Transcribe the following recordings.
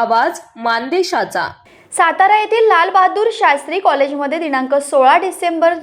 आवाज मानदेशाचा. सातारा येथील लालबहादूर शास्त्री कॉलेजमध्ये दिनांक सोळा डिसेंबर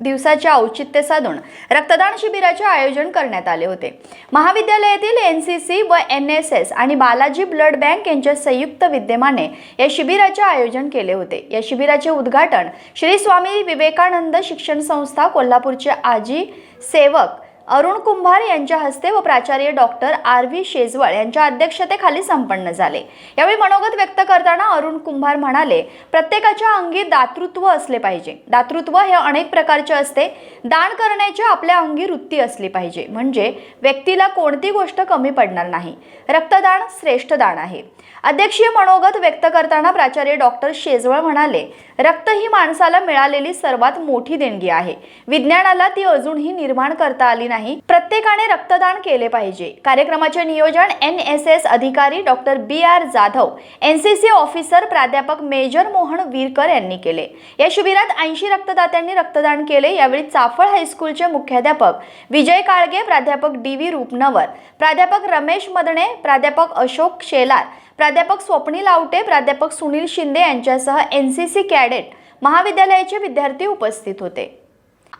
दिवसाचे औचित्य साधून रक्तदान शिबिराचे आयोजन करण्यात आले होते. महाविद्यालयातील एन सी सी व एन एस एस आणि बालाजी ब्लड बँक यांच्या संयुक्त विद्यमाने या शिबिराचे आयोजन केले होते. या शिबिराचे उद्घाटन श्री स्वामी विवेकानंद शिक्षण संस्था कोल्हापूरचे आजी सेवक अरुण कुंभार यांच्या हस्ते व प्राचार्य डॉक्टर आर व्ही शेजवळ यांच्या अध्यक्षतेखाली संपन्न झाले. यावेळी मनोगत व्यक्त करताना अरुण कुंभार म्हणाले प्रत्येकाच्या अंगी दातृत्व असले पाहिजे. दातृत्व हे अनेक प्रकारचे असते. दान करण्याची आपल्या अंगी वृत्ती असली पाहिजे. म्हणजे व्यक्तीला कोणती गोष्ट कमी पडणार नाही. रक्तदान श्रेष्ठ दान आहे. अध्यक्षीय मनोगत व्यक्त करताना प्राचार्य डॉक्टर शेजवळ म्हणाले रक्त ही माणसाला मिळालेली सर्वात मोठी देणगी आहे. विज्ञानाला ती अजूनही निर्माण करता आली नाही. प्रत्येकाने रक्तदान केले पाहिजे. कार्यक्रमाचे नियोजन एन एस एस अधिकारी doctor B R Jadhav N C C officer प्राध्यापक मेजर मोहन वीरकर यांनी केले. या शिबिरात ऐंशी रक्तदात्यांनी रक्तदान केले. यावेळी चाफळ हायस्कूलचे मुख्याध्यापक विजय काळगे प्राध्यापक डी व्ही रूपनवर प्राध्यापक रमेश मदणे प्राध्यापक अशोक शेलार प्राध्यापक स्वप्नी लावटे प्राध्यापक सुनील शिंदे यांच्यासह एन सी सी कॅडेट महाविद्यालयाचे विद्यार्थी उपस्थित होते.